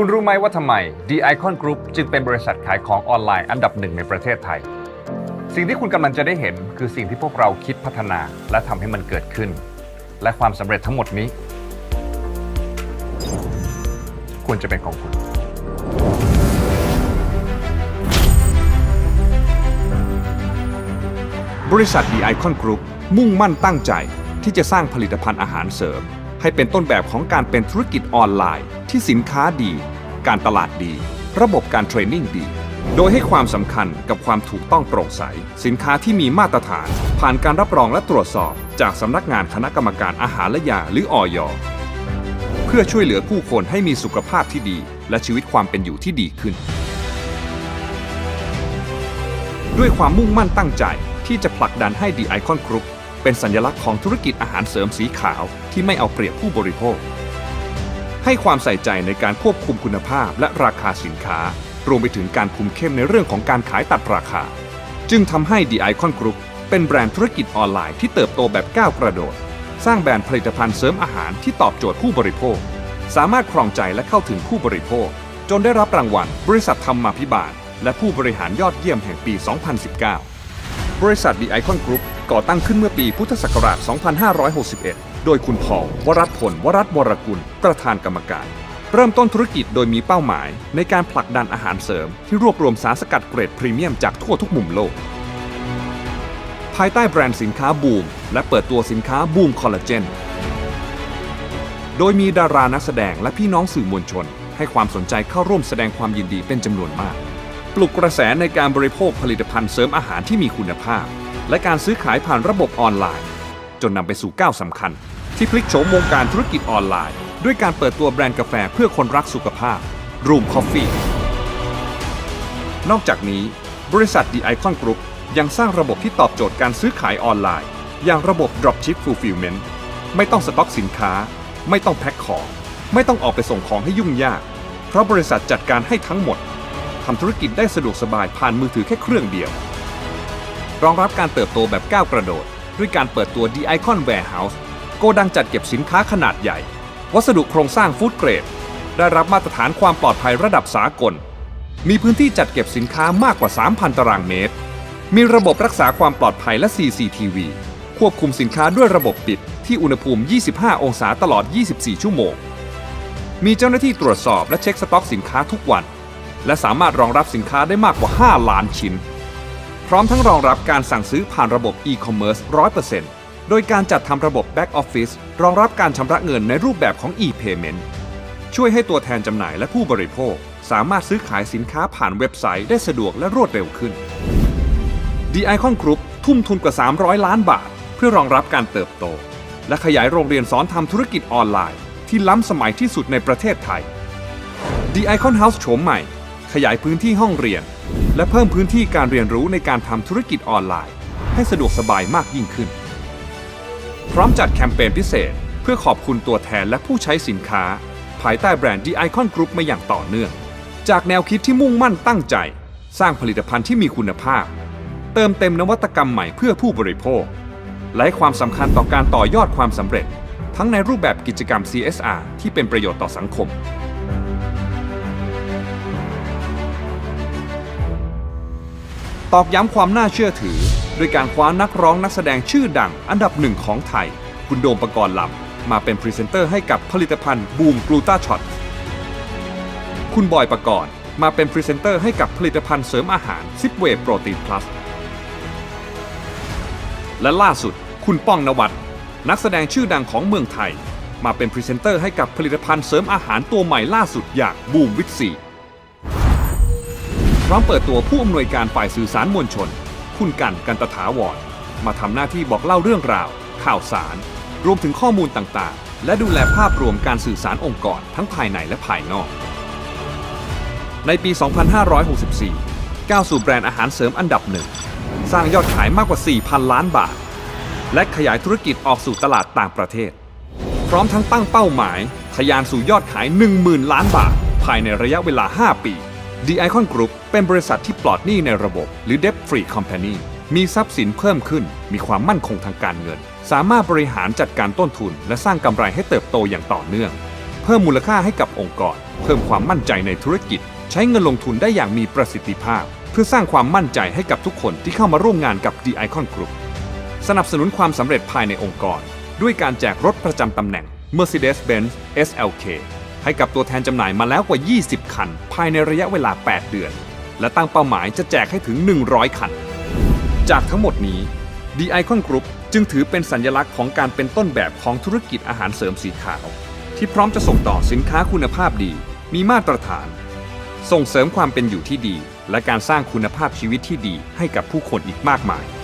คุณรู้ไหมว่าทำไม The Icon Group จึงเป็นบริษัทขายของออนไลน์อันดับหนึ่งในประเทศไทย สิ่งที่คุณกำลังจะได้เห็นคือสิ่งที่พวกเราคิดพัฒนาและทำให้มันเกิดขึ้น และความสำเร็จทั้งหมดนี้ ควรจะเป็นของคุณ บริษัท The Icon Group มุ่งมั่นตั้งใจที่จะสร้างผลิตภัณฑ์อาหารเสริม ให้เป็นต้นแบบของการเป็นธุรกิจออนไลน์ ที่สินค้าดี การตลาดดี ระบบการเทรนนิ่งดี โดยให้ความสำคัญกับความถูกต้องโปร่งใส สินค้าที่มีมาตรฐาน ผ่านการรับรองและตรวจสอบ จากสำนักงานคณะกรรมการอาหารและยาหรืออยเพื่อช่วยเหลือผู้คนให้มีสุขภาพที่ดี และชีวิตความเป็นอยู่ที่ดีขึ้น ด้วยความมุ่งมั่นตั้งใจที่จะผลักดันให้ The Icon Group เป็นสัญลักษณ์ของธุรกิจอาหารเสริมสีขาวที่ไม่เอาเปรียบผู้บริโภค ให้ความใส่ใจในการควบคุมคุณภาพและราคาสินค้า รวมไปถึงการคุมเข้มในเรื่องของการขายตัดราคา จึงทำให้ The Icon Group เป็นแบรนด์ธุรกิจออนไลน์ที่เติบโตแบบก้าวกระโดด สร้างแบรนด์ผลิตภัณฑ์เสริมอาหารที่ตอบโจทย์ผู้บริโภค สามารถครองใจและเข้าถึงผู้บริโภค จนได้รับรางวัล บริษัทธรรมาภิบาล และผู้บริหารยอดเยี่ยมแห่งปี 2019 บริษัท The Icon Group ก่อตั้งขึ้นเมื่อปีพุทธศักราช 2561 โดยคุณพอลวรัตพล วรัตวรกุล ประธานกรรมการ เริ่มต้นธุรกิจโดยมีเป้าหมาย ในการผลักดันอาหารเสริม ที่รวบรวมสารสกัดเกรดพรีเมียมจากทั่วทุกมุมโลก ภายใต้แบรนด์สินค้าบูม และเปิดตัวสินค้าบูมคอลลาเจน โดยมีดารานักแสดงและพี่น้องสื่อมวลชน ให้ความสนใจเข้าร่วมแสดงความยินดีเป็นจำนวนมาก ปลุกกระแสในการบริโภคผลิตภัณฑ์เสริมอาหารที่มีคุณภาพ และการซื้อขายผ่านระบบออนไลน์ จนนำไปสู่ก้าวสำคัญ ที่พลิกโฉมวงการธุรกิจออนไลน์ ด้วยการเปิดตัวแบรนด์กาแฟเพื่อคนรักสุขภาพ Room Coffee นอกจากนี้ บริษัท The Icon Group ยังสร้างระบบที่ตอบโจทย์การซื้อขายออนไลน์ อย่างระบบ Dropship Fulfillment ไม่ต้องสต็อกสินค้า ไม่ต้องแพ็คของ ไม่ต้องออกไปส่งของให้ยุ่งยาก เพราะบริษัทจัดการให้ทั้งหมดทำธุรกิจได้สะดวกสบายผ่านมือถือแค่เครื่องเดียว รองรับการเติบโตแบบก้าวกระโดด ด้วยการเปิดตัว The Icon Warehouse โกดังจัดเก็บสินค้าขนาดใหญ่ วัสดุโครงสร้างฟู้ดเกรด ได้รับมาตรฐานความปลอดภัยระดับสากล มีพื้นที่จัดเก็บสินค้ามากกว่า 3,000 ตารางเมตร มีระบบรักษาความปลอดภัยและ CCTV ควบคุมสินค้าด้วยระบบปิดที่อุณหภูมิ 25 องศาตลอด 24 ชั่วโมง มีเจ้าหน้าที่ตรวจสอบและเช็คสต็อกสินค้าทุกวัน และสามารถรองรับสินค้าได้มากกว่า 5 ล้านชิ้น พร้อมทั้งรองรับการสั่งซื้อผ่านระบบ e-commerce 100% โดยการจัดทำระบบ back office รองรับการชำระเงินในรูปแบบของ e-payment ช่วยให้ตัวแทนจำหน่ายและผู้บริโภค สามารถซื้อขายสินค้าผ่านเว็บไซต์ได้สะดวกและรวดเร็วขึ้น The Icon Group ทุ่มทุนกว่า 300 ล้านบาท เพื่อรองรับการเติบโต และขยายโรงเรียนสอนทำธุรกิจออนไลน์ ที่ล้ำสมัยที่สุดในประเทศไทย The Icon House โฉมใหม่ ขยายพื้นที่ห้องเรียน และเพิ่มพื้นที่การเรียนรู้ในการทำธุรกิจออนไลน์ ให้สะดวกสบายมากยิ่งขึ้น พร้อมจัดแคมเปญพิเศษ เพื่อขอบคุณตัวแทนและผู้ใช้สินค้า ภายใต้แบรนด์ The Icon Group มาอย่างต่อเนื่อง จากแนวคิดที่มุ่งมั่นตั้งใจ สร้างผลิตภัณฑ์ที่มีคุณภาพ เติมเต็มนวัตกรรมใหม่เพื่อผู้บริโภค และความสำคัญต่อการต่อยอดความสำเร็จ ทั้งในรูปแบบกิจกรรม CSR ที่เป็นประโยชน์ต่อสังคมตอกย้ำความน่าเชื่อถือ ด้วยการคว้านักร้องนักแสดงชื่อดังอันดับหนึ่งของไทย คุณโดมประกรณ์ลำมาเป็นพรีเซนเตอร์ให้กับผลิตภัณฑ์บูมกลูตาช็อตคุณบอยประกรณ์มาเป็นพรีเซนเตอร์ให้กับผลิตภัณฑ์เสริมอาหารซิปเวโปรตีนพลัสและล่าสุด คุณป้องนวัดนักแสดงชื่อดังของเมืองไทย มาเป็นพรีเซนเตอร์ให้กับผลิตภัณฑ์เสริมอาหารตัวใหม่ล่าสุดอย่างบูมวิตซีพร้อมเปิดตัวผู้อำนวยการฝ่ายสื่อสารมวลชน คุณกันกันตถาวรมาทำหน้าที่บอกเล่าเรื่องราว ข่าวสาร รวมถึงข้อมูลต่างๆ และดูแลภาพรวมการสื่อสารองค์กรทั้งภายในและภายนอก ในปี 2564 ก้าวสู่แบรนด์อาหารเสริมอันดับหนึ่ง สร้างยอดขายมากกว่า 4,000 ล้านบาท และขยายธุรกิจออกสู่ตลาดต่างประเทศ พร้อมทั้งตั้งเป้าหมาย ทะยานสู่ยอดขาย 10,000 ล้านบาท ภายในระยะเวลา 5 ปี The Icon Group เป็นบริษัทที่ปลอดหนี้ในระบบ หรือ Debt Free Company มีทรัพย์สินเพิ่มขึ้น มีความมั่นคงทางการเงิน สามารถบริหารจัดการต้นทุน และสร้างกำไรให้เติบโตอย่างต่อเนื่อง เพิ่มมูลค่าให้กับองค์กร เพิ่มความมั่นใจในธุรกิจ ใช้เงินลงทุนได้อย่างมีประสิทธิภาพ เพื่อสร้างความมั่นใจให้กับทุกคนที่เข้ามาร่วมงานกับ The Icon Group สนับสนุนความสำเร็จภายในองค์กร ด้วยการแจกรถประจำตำแหน่ง Mercedes-Benz SLK ให้กับตัวแทนจำหน่ายมาแล้วกว่า 20 คัน ภายในระยะเวลา 8 เดือน และตั้งเป้าหมายจะแจกให้ถึง 100 คัน จากทั้งหมดนี้ The Icon Group จึงถือเป็นสัญลักษณ์ของการเป็นต้นแบบของธุรกิจอาหารเสริมสีขาว ที่พร้อมจะส่งต่อสินค้าคุณภาพดี มีมาตรฐาน ส่งเสริมความเป็นอยู่ที่ดี และการสร้างคุณภาพชีวิตที่ดีให้กับผู้คนอีกมากมาย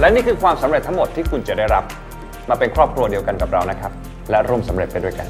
และนี่คือความสำเร็จทั้งหมดที่คุณจะได้รับ มาเป็นครอบครัวเดียวกันกับเรานะครับ และร่วมสำเร็จไปด้วยกัน